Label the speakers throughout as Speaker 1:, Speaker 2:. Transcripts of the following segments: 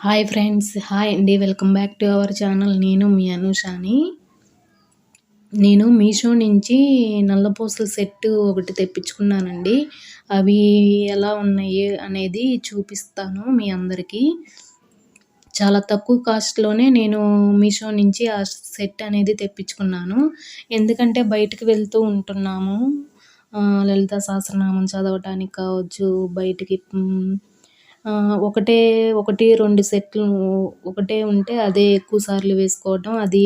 Speaker 1: Hi friends hi అండి. Welcome back to our channel నేను మీ అనుషాని. నేను మీషో నుంచి నల్లపూసల సెట్ ఒకటి తెప్పించుకున్నానండి. అవి ఎలా ఉన్నాయి అనేది చూపిస్తాను మీ అందరికీ. చాలా తక్కువ కాస్ట్లోనే నేను మీషో నుంచి ఆ సెట్ అనేది తెప్పించుకున్నాను. ఎందుకంటే బయటకు వెళ్తూ ఉంటున్నాము. లలిత సహస్రనామం చదవటానికి కావచ్చు బయటికి ఒకటే ఒకటి రెండు సెట్లు ఒకటే ఉంటే అదే ఎక్కువ సార్లు వేసుకోవటం. అది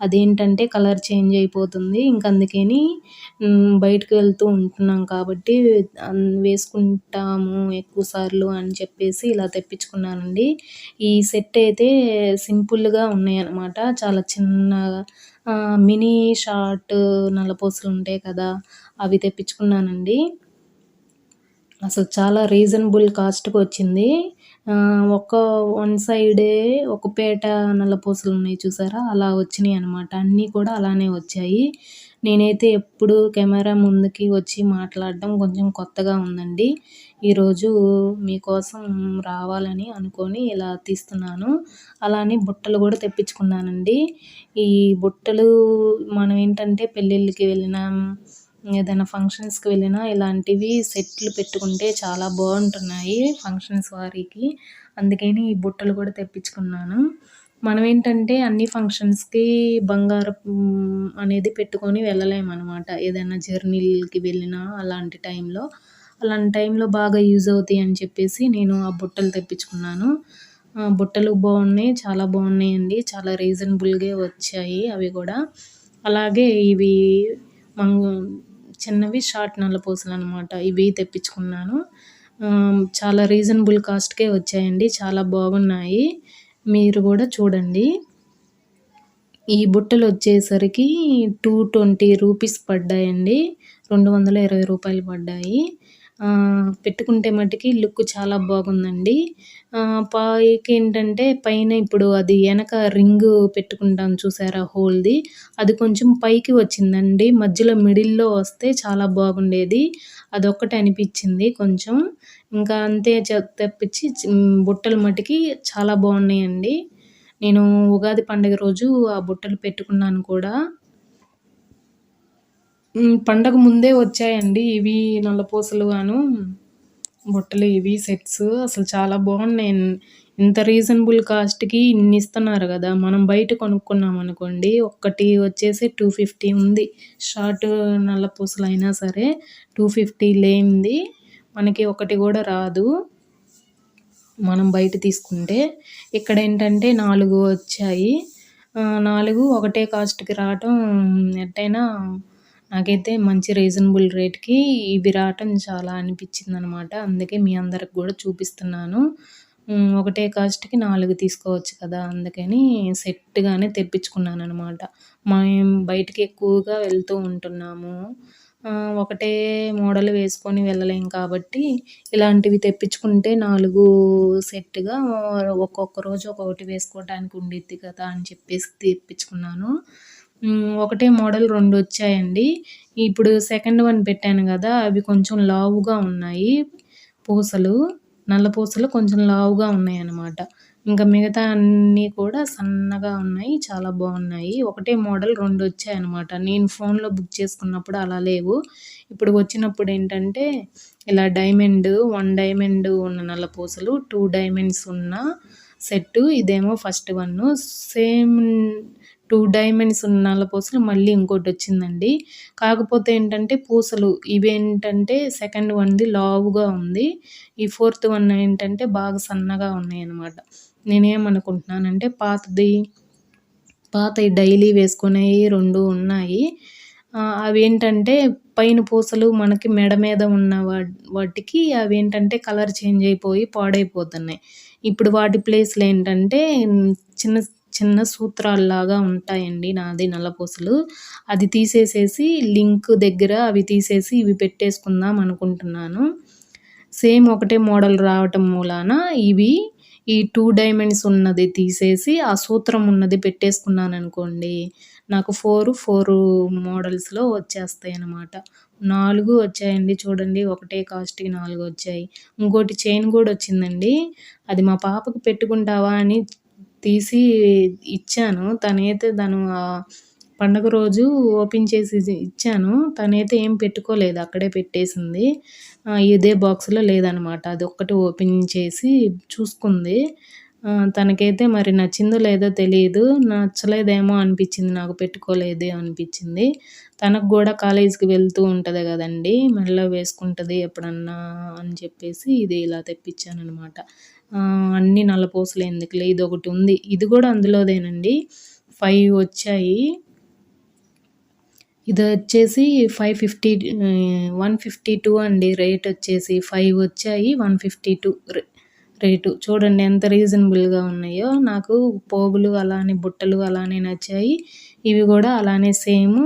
Speaker 1: అదేంటంటే కలర్ చేంజ్ అయిపోతుంది. ఇంక అందుకని బయటకు వెళ్తూ ఉంటున్నాం కాబట్టి వేసుకుంటాము ఎక్కువ సార్లు అని చెప్పేసి ఇలా తెప్పించుకున్నానండి. ఈ సెట్ అయితే సింపుల్గా ఉన్నాయి అన్నమాట చాలా చిన్నగా మినీ షార్ట్ నల్లపోసలు ఉంటాయి కదా అవి తెప్పించుకున్నానండి. అసలు చాలా రీజనబుల్ కాస్ట్కి వచ్చింది. ఒక వన్ సైడే ఒక పేట నల్లపూసలు ఉన్నాయి చూసారా? అలా వచ్చినాయి అనమాట అన్నీ కూడా అలానే వచ్చాయి. నేనైతే ఎప్పుడు కెమెరా ముందుకి వచ్చి మాట్లాడడం కొంచెం కొత్తగా ఉందండి. ఈరోజు మీకోసం రావాలని అనుకొని ఇలా తీస్తున్నాను. అలానే బుట్టలు కూడా తెప్పించుకున్నానండి. ఈ బుట్టలు మనం ఏంటంటే పెళ్ళిళ్ళకి వెళ్ళినా ఏదైనా ఫంక్షన్స్కి వెళ్ళినా ఇలాంటివి సెట్లు పెట్టుకుంటే చాలా బాగుంటున్నాయి ఫంక్షన్స్ వారికి. అందుకని ఈ బుట్టలు కూడా తెప్పించుకున్నాను. మనం ఏంటంటే అన్ని ఫంక్షన్స్కి బంగారం అనేది పెట్టుకొని వెళ్ళలేము అనమాట ఏదైనా జర్నీలకి వెళ్ళినా అలాంటి టైంలో అలాంటి టైంలో బాగా యూజ్ అవుతాయి అని చెప్పేసి నేను ఆ బుట్టలు తెప్పించుకున్నాను. బుట్టలు బాగున్నాయి చాలా బాగున్నాయండి. చాలా రీజనబుల్గా వచ్చాయి అవి కూడా. అలాగే ఇవి మంగ చిన్నవి షార్ట్ నల్లపూసలు అనమాట ఇవి తెప్పించుకున్నాను. చాలా రీజనబుల్ కాస్ట్కే వచ్చాయండి. చాలా బాగున్నాయి. మీరు కూడా చూడండి. ఈ బుట్టలు వచ్చేసరికి టూ ట్వంటీ రూపీస్ పడ్డాయండి. రెండు వందల ఇరవై రూపాయలు పడ్డాయి. పెట్టుకుంటే మటుకి లుక్ చాలా బాగుందండి. పైకి ఏంటంటే పైన ఇప్పుడు అది వెనక రింగ్ పెట్టుకుంటాం చూసారా హోల్ది. అది కొంచెం పైకి వచ్చిందండి. మధ్యలో మిడిల్లో వస్తే చాలా బాగుండేది. అదొక్కటి అనిపించింది కొంచెం. ఇంకా అంతే తెప్పించి బుట్టలు మటుకి చాలా బాగున్నాయండి. నేను ఉగాది పండుగ రోజు ఆ బుట్టలు పెట్టుకున్నాను కూడా. పండగ ముందే వచ్చాయండి. ఇవి నల్లపూసలు గాను బుట్టలు ఇవి సెట్స్ అసలు చాలా బాగున్నాయి. ఇంత రీజనబుల్ కాస్ట్కి ఇన్ని ఇస్తున్నారు కదా. మనం బయట కొనుక్కున్నాం అనుకోండి ఒక్కటి వచ్చేసి టూ ఫిఫ్టీ ఉంది. షార్ట్ నల్లపూసలు అయినా సరే టూ ఫిఫ్టీ లేనిది మనకి ఒకటి కూడా రాదు. మనం బయట తీసుకుంటే ఇక్కడ ఏంటంటే నాలుగు వచ్చాయి. నాలుగు ఒకటే కాస్ట్కి రావటం ఎట్టయినా నాకైతే మంచి రీజనబుల్ రేట్కి ఇవి రావటం చాలా అనిపించింది అనమాట అందుకే మీ అందరికి కూడా చూపిస్తున్నాను. ఒకటే కాస్ట్కి నాలుగు తీసుకోవచ్చు కదా అందుకని సెట్గానే తెప్పించుకున్నాను అనమాట మేము బయటికి ఎక్కువగా వెళ్తూ ఉంటున్నాము. ఒకటే మోడల్ వేసుకొని వెళ్ళలేం కాబట్టి ఇలాంటివి తెప్పించుకుంటే నాలుగు సెట్గా ఒక్కొక్క రోజు ఒక్కొక్కటి వేసుకోవడానికి ఉండిద్ది కదా అని చెప్పేసి తెప్పించుకున్నాను. ఒకటే మోడల్ రెండు వచ్చాయండి ఇప్పుడు సెకండ్ వన్ పెట్టాను కదా అవి కొంచెం లావుగా ఉన్నాయి. పూసలు నల్ల పూసలు కొంచెం లావుగా ఉన్నాయి అన్నమాట ఇంకా మిగతా అన్నీ కూడా సన్నగా ఉన్నాయి చాలా బాగున్నాయి. ఒకటే మోడల్ రెండు వచ్చాయి అనమాట నేను ఫోన్లో బుక్ చేసుకున్నప్పుడు అలా లేవు. ఇప్పుడు వచ్చినప్పుడు ఏంటంటే ఇలా డైమండ్ వన్ డైమండ్ ఉన్న నల్ల పూసలు టూ డైమండ్స్ ఉన్న సెట్ ఇదేమో first one same two diamonds ఉన్న నల్ల పూసలు మళ్ళీ ఇంకోటి వచ్చిందండి కాకపోతే ఏంటంటే పూసలు ఇవేంటంటే సెకండ్ వన్ది లావుగా ఉంది. ఈ ఫోర్త్ వన్ ఏంటంటే బాగా సన్నగా ఉన్నాయి అన్నమాట నేనేమనుకుంటున్నానంటే పాతది పాత డైలీ వేసుకునేవి రెండు ఉన్నాయి. అవి ఏంటంటే పైన పూసలు మనకి మెడ మీద ఉన్న వాటికి అవి ఏంటంటే కలర్ చేంజ్ అయిపోయి పాడైపోతున్నాయి. ఇప్పుడు వాటి ప్లేస్లో ఏంటంటే చిన్న చిన్న సూత్రాల్లాగా ఉంటాయండి నాది నల్లపూసలు. అది తీసేసేసి లింక్ దగ్గర అవి తీసేసి ఇవి పెట్టేసుకుందాం అనుకుంటున్నాను. సేమ్ ఒకటే మోడల్ రావటం మూలాన ఇవి ఈ టూ డైమండ్స్ ఉన్నది తీసేసి ఆ సూత్రం ఉన్నది పెట్టేసుకున్నాను అనుకోండి నాకు ఫోర్ ఫోర్ మోడల్స్లో వచ్చేస్తాయి అన్నమాట. నాలుగు వచ్చాయండి చూడండి ఒకటే కాస్ట్కి నాలుగు వచ్చాయి. ఇంకోటి చైన్ కూడా వచ్చిందండి. అది మా పాపకు పెట్టుకుంటావా అని తీసి ఇచ్చాను. తనైతే తను పండగ రోజు ఓపెన్ చేసి ఇచ్చాను. తనైతే ఏం పెట్టుకోలేదు. అక్కడే పెట్టేసింది. ఇదే బాక్స్లో లేదనమాట. అది ఒక్కటి ఓపెన్ చేసి చూసుకుంది. తనకైతే మరి నచ్చిందో లేదో తెలియదు నచ్చలేదేమో అనిపించింది. నాకు పెట్టుకోలేదే అనిపించింది. తనకు కూడా కాలేజీకి వెళ్తూ ఉంటుంది కదండి. మెడలో వేసుకుంటుంది ఎప్పుడన్నా అని చెప్పేసి ఇది ఇలా తెప్పించాను అనమాట అన్ని నల్లపూసలు ఎందుకులే? ఇది ఒకటి ఉంది. ఇది కూడా అందులోదేనండి. ఫైవ్ వచ్చాయి. ఇది వచ్చేసి five fifty one fifty two అండి. రేట్ వచ్చేసి ఫైవ్ వచ్చాయి వన్ ఫిఫ్టీ టూ రేటు చూడండి ఎంత రీజనబుల్గా ఉన్నాయో. నాకు పోగులు అలానే బుట్టలు అలానే నచ్చాయి. ఇవి కూడా అలానే సేమ్.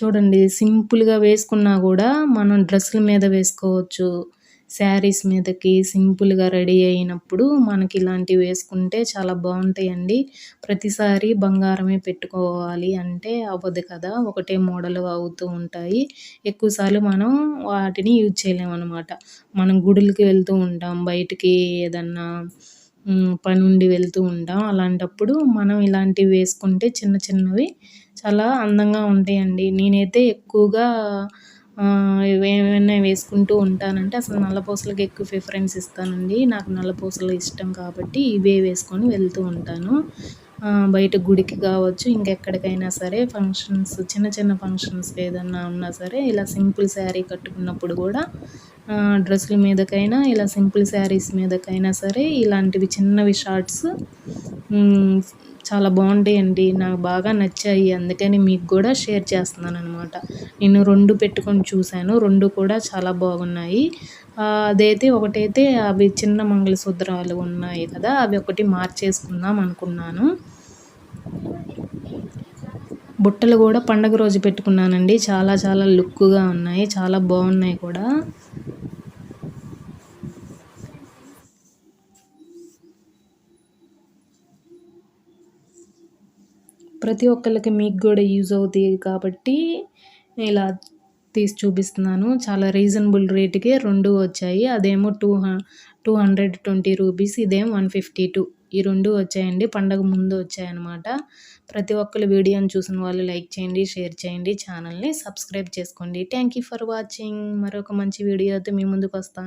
Speaker 1: చూడండి సింపుల్గా వేసుకున్నా కూడా మనం డ్రెస్సుల మీద వేసుకోవచ్చు. శారీస్ మీదకి సింపుల్గా రెడీ అయినప్పుడు మనకి ఇలాంటివి వేసుకుంటే చాలా బాగుంటాయండి. ప్రతిసారి బంగారమే పెట్టుకోవాలి అంటే అవ్వదు కదా ఒకటే మోడల్ అవుతూ ఉంటాయి. ఎక్కువసార్లు మనం వాటిని యూజ్ చేయలేము అనమాట మనం గుడులకి వెళ్తూ ఉంటాం బయటికి ఏదన్నా పని ఉండి వెళ్తూ ఉంటాం. అలాంటప్పుడు మనం ఇలాంటివి వేసుకుంటే చిన్న చిన్నవి చాలా అందంగా ఉంటాయండి. నేనైతే ఎక్కువగా ఏమైనా వేసుకుంటూ ఉంటానంటే అసలు నల్లపూసలకి ఎక్కువ ప్రిఫరెన్స్ ఇస్తానండి. నాకు నల్లపూసలు ఇష్టం కాబట్టి ఇవే వేసుకొని వెళ్తూ ఉంటాను. బయట గుడికి కావచ్చు ఇంకెక్కడికైనా సరే ఫంక్షన్స్ చిన్న చిన్న ఫంక్షన్స్ ఏదన్నా ఉన్నా సరే ఇలా సింపుల్ శారీ కట్టుకున్నప్పుడు కూడా డ్రెస్సుల మీదకైనా ఇలా సింపుల్ శారీస్ మీదకైనా సరే ఇలాంటివి చిన్నవి షార్ట్స్ చాలా బాగుంటాయండి. నాకు బాగా నచ్చాయి. అందుకని మీకు కూడా షేర్ చేస్తున్నాను అనమాట నేను రెండు పెట్టుకొని చూశాను. రెండు కూడా చాలా బాగున్నాయి. అదైతే ఒకటైతే అవి చిన్న మంగళసూత్రాలు ఉన్నాయి కదా అవి ఒకటి మార్చేసుకుందాం అనుకున్నాను. బుట్టలు కూడా పండగ రోజు పెట్టుకున్నానండి. చాలా చాలా లుక్గా ఉన్నాయి. చాలా బాగున్నాయి కూడా. ప్రతి ఒక్కరికి మీకు కూడా యూజ్ అవుతాయి కాబట్టి ఇలా తీసి చూపిస్తున్నాను. చాలా రీజనబుల్ రేటుకే రెండు వచ్చాయి. అదేమో two two hundred twenty rupees ఇదేమో వన్ ఫిఫ్టీ టూ ఈ రెండు వచ్చాయండి. పండగ ముందు వచ్చాయన్నమాట ప్రతి ఒక్కరు వీడియోని చూసిన వాళ్ళు లైక్ చేయండి షేర్ చేయండి ఛానల్ని సబ్స్క్రైబ్ చేసుకోండి. థ్యాంక్ యూ ఫర్ వాచింగ్ మరొక మంచి వీడియోతో మీ ముందుకు వస్తాను.